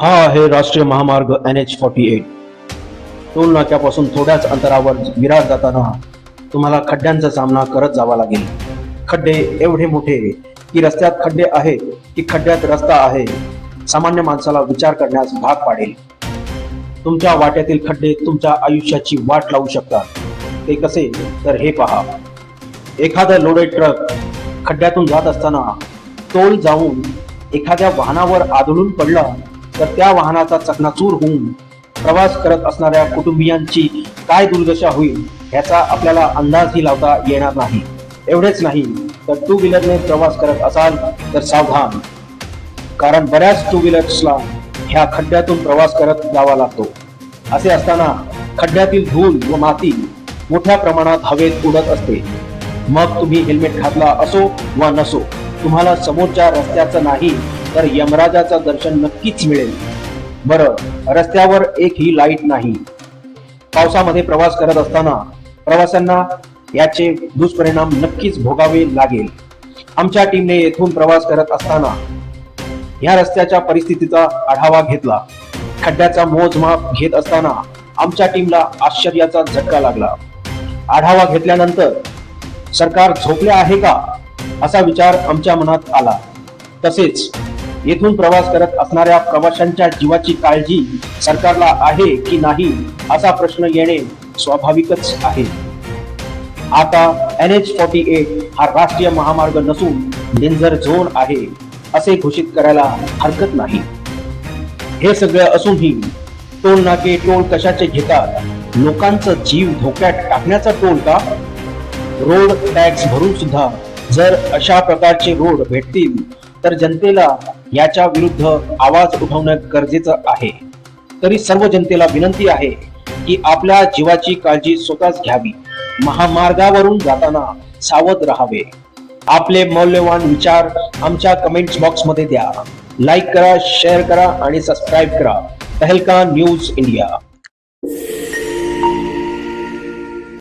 हा आहे राष्ट्रीय महामार्ग N H forty eight toll नाक्यापासून थोड्याच अंतरावर विरार जाताना तुम्हाला खड्ड्यांचा सामना करत जावा लागेल. खड्डे एवढे मोठे की रस्त्यात खड्डे आहेत की खड्ड्यात रस्ता आहे सामान्य माणसाला विचार करण्यास भाग पाडेल. तुमच्या वाट्यातील खड्डे तुमच्या आयुष्याची वाट लावू शकतात. ते कसे? तर हे पहा. एखादा लोडेड ट्रक खड्ड्यातून जात असताना तोल जाऊन एखाद्या वाहनावर आदळून पडला तर त्या वाहनाचा चकनाचूर होऊन प्रवास करत असणाऱ्या कुटुंबियांची काय दुर्दशा होईल याचा आपल्याला अंदाजही लावता येणार नाही. एवढेच नाही तर टू व्हीलरने प्रवास करत असाल तर सावधान. कारण बऱ्याच टू व्हीलर्सला ह्या खड्ड्यातून प्रवास करत जावा लागतो. असे असताना खड्ड्यातील धूळ व माती मोठ्या प्रमाणात हवेत उडत असते. मग तुम्ही हेल्मेट घातला असो वा नसो तुम्हाला समोरच्या रस्त्याचं नाही तर यमराजाचं दर्शन नक्कीच मिळेल. बरं रस्त्यावर एक ही लाइट नाही. पावसामध्ये प्रवास करत असताना प्रवाशांना याचे दुष्परिणाम नक्कीच भोगावे लागेल. आमच्या टीमने येथून प्रवास करत असताना या रस्त्याच्या परिस्थितीचा आढावा घेतला. खड्ड्याचा मोजमाप घेत असताना आमच्या टीमला आश्चर्याचा झटका लागला. आढावा घेतल्यानंतर सरकार झोपले आहे का? असा विचार आमच्या मनात आला. तसेच येथून प्रवास करत असणाऱ्या प्रवाशांच्या जीवाची काळजी सरकारला आहे की नाही असा प्रश्न येणे स्वाभाविकच आहे. आता एन एच फॉर्टी एट हा राष्ट्रीय महामार्ग नसून डेंजर झोन आहे असे घोषित करायला हरकत नाही. हे सगळं असूनही टोल नाके टोल कशाचे घेतात? लोकांचा जीव धोक्यात टाकण्याचा टोल का? रोड टॅक्स भरून सुद्धा जर अशा प्रकारचे रोड भेटतील तर जनतेला याच्या विरुद्ध आवाज उठवणं गरजेचं आहे. तरी सर्व जनतेला विनंती आहे की आपल्या जीवाची काळजी स्वतःच घ्यावी. महामार्गावरून जाताना सावध राहावे. आपले मौल्यवान विचार आमच्या कमेंट्स बॉक्समध्ये द्या. लाईक करा शेअर करा आणि सबस्क्राईब करा. तहलका न्यूज इंडिया.